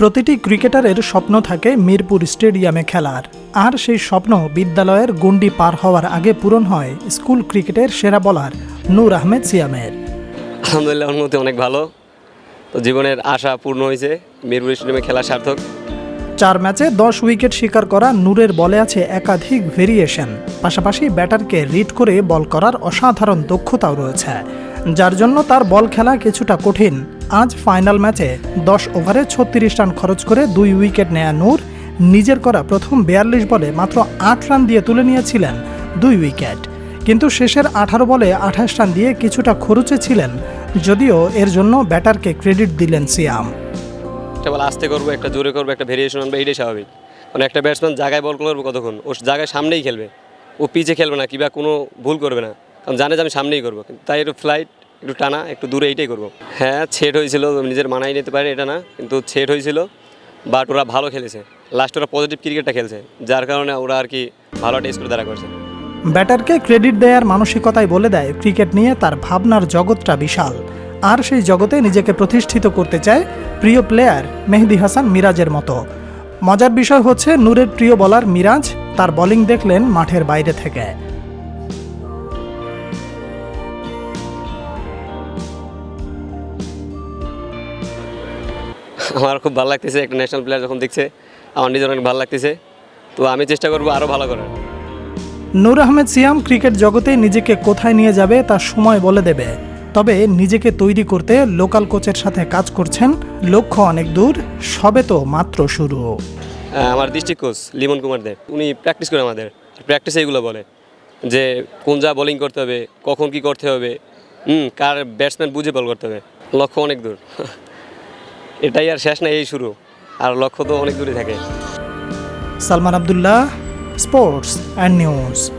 প্রতিটি ক্রিকেটারের স্বপ্ন থাকে মিরপুর স্টেডিয়ামে খেলার। আর সেই স্বপ্ন বিদ্যালয়ের গণ্ডি পার হওয়ার আগে পূরণ হয় স্কুল ক্রিকেটের সেরা বলার নূর আহমেদ সিয়ামের। আলহামদুলিল্লাহ অনুমতি অনেক ভালো। তো জীবনের আশা পূর্ণ হয়েছে মিরপুর স্টেডিয়ামে খেলা সার্থক। চার ম্যাচে দশ উইকেট শিকার করা নূরের বলে আছে একাধিক ভেরিয়েশন। পাশাপাশি ব্যাটারকে রিড করে বল করার অসাধারণ দক্ষতাও রয়েছে। যার জন্য তার বল খেলা কিছুটা কঠিন। আজ ফাইনাল ম্যাচে দশ ওভারে ছত্রিশ রান খরচ করে দুই উইকেট নেয়া নূর নিজের করা প্রথম বিয়াল্লিশ বলে মাত্র আট রান দিয়ে তুলে নিয়েছিলেন দুই উইকেট। কিন্তু শেষের আঠারো বলে আঠাশ রান দিয়ে কিছুটা খরচে ছিলেন, যদিও এর জন্য ব্যাটারকে ক্রেডিট দিলেন সিয়াম। একটা বল আস্তে করব, একটা জোরে করব, একটা ভেরিয়েশন আনবে, এইটাই স্বাভাবিক। মানে একটা ব্যাটসম্যান জায়গায় বল করব কতক্ষণ? ও জায়গায় সামনেই খেলবে। ও পিছে খেলবে না, কিংবা কোনো ভুল করবে না। কারণ জানে যে আমি সামনেই করব। তাই একটু ফ্লাইট একটু টানা, একটু দূরে এইটাই করব। হ্যাঁ ছেট হয়েছিল, নিজের মানাই নিতে পারে এটা না, কিন্তু ছেট হয়েছিল, বাট ওরা ভালো খেলেছে। লাস্ট ওরা পজিটিভ ক্রিকেটটা খেলছে, যার কারণে ওরা আর কি ভালো একটা স্কোর দ্বারা করছে। ব্যাটারকে ক্রেডিট দেওয়ার মানসিকতাই বলে দেয় ক্রিকেট নিয়ে তার ভাবনার জগৎটা বিশাল। আর সেই জগতে নিজেকে প্রতিষ্ঠিত করতে চায় প্রিয় প্লেয়ার মেহেদি হাসান মিরাজের মতো। মজার বিষয় হচ্ছে, নূরের প্রিয় বলার মিরাজ তার বোলিং দেখলেন মাঠের বাইরে থেকে। আমার খুব ভালো লাগতেছে একটা ন্যাশনাল প্লেয়ার যখন দেখছে আমার নিজের অনেক ভালো লাগতেছে। তো আমি চেষ্টা করব আরও ভালো করার। নূর আহমেদ সিয়াম ক্রিকেট জগতে নিজেকে কোথায় নিয়ে যাবে তার সময় বলে দেবে। তবে নিজেকে তৈরি করতে লোকাল কোচের সাথে কাজ করছেন লক্ষ্য অনেক দূর সবে তো মাত্র শুরু। আমার ডিস্ট্রিক্ট কোচ লিমন কুমার দেব উনি প্র্যাকটিস করে আমাদের। প্র্যাকটিসে এগুলো বলে যে কোন যা বোলিং করতে হবে কখন কি করতে হবে হুম কার ব্যাটসম্যান বুঝে বল করতে হবে। লক্ষ্য অনেক দূর। এটাই আর শেষ না এই শুরু। আর লক্ষ্য তো অনেক দূরে থাকে। Salman Abdullah, sports and news.